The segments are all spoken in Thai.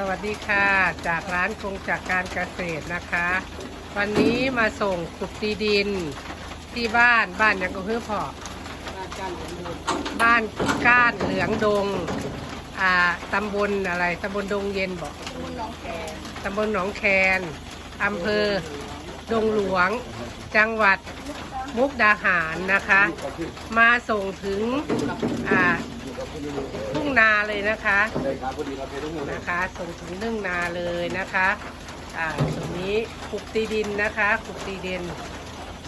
สวัสดีค่ะ จากร้านคงจากการเกษตรนะคะ วันนี้มาส่งขุดตีดินที่บ้านบ้านยังก็เพื่อพอบ้านก้านเหลืองดงอ่าตำบลอะไรตำบลดงเย็นบอกตำบลหนองแคนอำเภอ ดงหลวง จังหวัดมุกดาหารนะคะ มาส่งถึงอ่าทุ่งนาเลยนะคะนะคะส่งถึงนึ่งนาเลยนะคะอ่าตรงนี้ขุกตีดินนะคะขุกตีดิน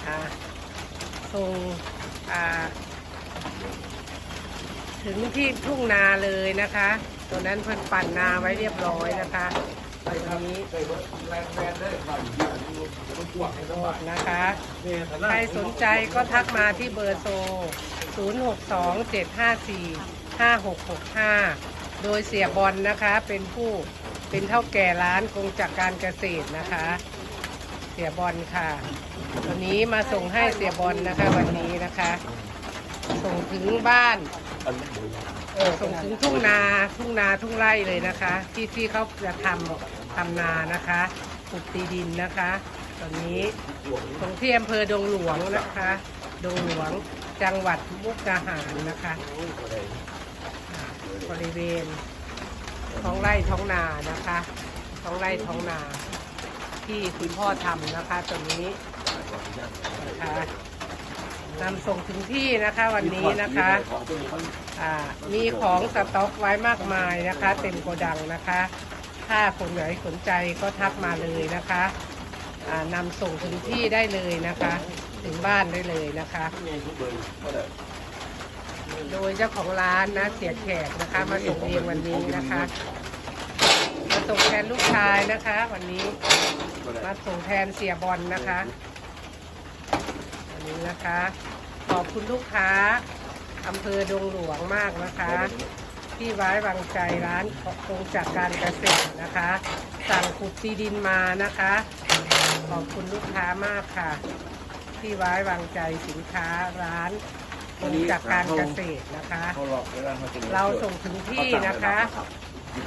อ่าส่งอ่าถึงที่ทุ่งนาเลยนะคะตรงนั้นเพิ่นปั่นนาไว้เรียบร้อยนะคะ นี้หมดนะคะ ใครสนใจก็ทักมาที่เบอร์โทร 0627545665 โดยเสียบอลนะคะเป็นผู้เป็นเท่าแก่ร้านกงจากการเกษตรนะคะ เสียบอลค่ะ วันนี้มาส่งให้เสียบอลนะคะวันนี้นะคะ ส่งถึงบ้านเออส่งถึงทุ่งนาทุ่งนาทุ่งไร่เลยนะคะ ที่ที่เขาจะทำ ทำนานะคะปลูกตีดินนะคะ ตอนนี้ตรงที่อำเภอดงหลวงนะคะ ดงหลวงจังหวัดมุกดาหารนะคะบริเวณท้องไร่ท้องนานะคะ ท้องไร่ท้องนา ที่คุณพ่อทำนะคะตรงนี้นะคะนำส่งถึงที่นะคะวันนี้นะคะมีของสต็อกไว้มากมายนะคะ เต็มโกดังนะคะ ถ้าคนไหนสนใจก็ทักมาเลยนะคะนำส่งถึงที่ได้เลยนะคะ ถึงบ้านได้เลยนะคะ โดยเจ้าของร้านนะเสียแขกนะคะ มาส่งเองวันนี้นะคะ มาส่งแทนลูกชายนะคะ วันนี้มาส่งแทนเสียบอลนะคะวันนี้นะคะ ขอบคุณลูกค้าอำเภอดงหลวงมากนะคะ ที่ไว้วางใจร้านคงจากการเกษตรนะคะ สั่งขุดซีดินมานะคะ ขอบคุณลูกค้ามากค่ะ ที่ไว้วางใจสินค้าร้านคงจากการเกษตรนะคะเราส่งถึงที่นะคะ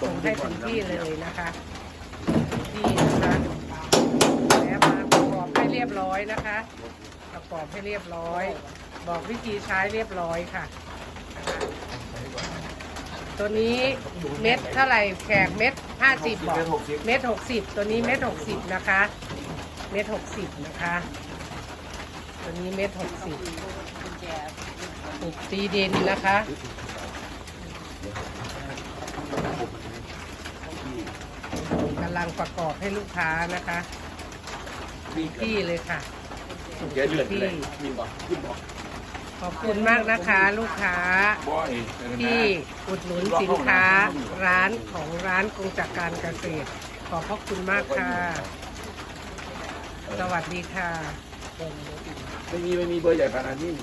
ส่งให้ถึงที่เลยนะคะที่นะคะแล้วมาประกอบให้เรียบร้อยนะคะ ประกอบให้เรียบร้อย บอกวิธีใช้เรียบร้อยค่ะนะคะ ตัวนี้เม็ดเท่าไหร่แขกเม็ดห้าสิบบอกเม็ดหกสิบตัวนี้เม็ดหกสิบนะคะ เม็ดหกสิบนะคะ ตัวนี้เม็ดหกสิบปลูกตีดินนะคะกำลังประกอบให้ลูกค้านะคะที่เลยค่ะเยอะเดือดเลยมีบอกขึ้นบอก ขอบคุณมากนะคะลูกค้า ที่อุดหนุนสินค้าร้านของร้านกงจากการเกษตร ขอบพระคุณมากค่ะ สวัสดีค่ะ ไม่มี ไม่มีเบอร์ใหญ่ขนาดนี้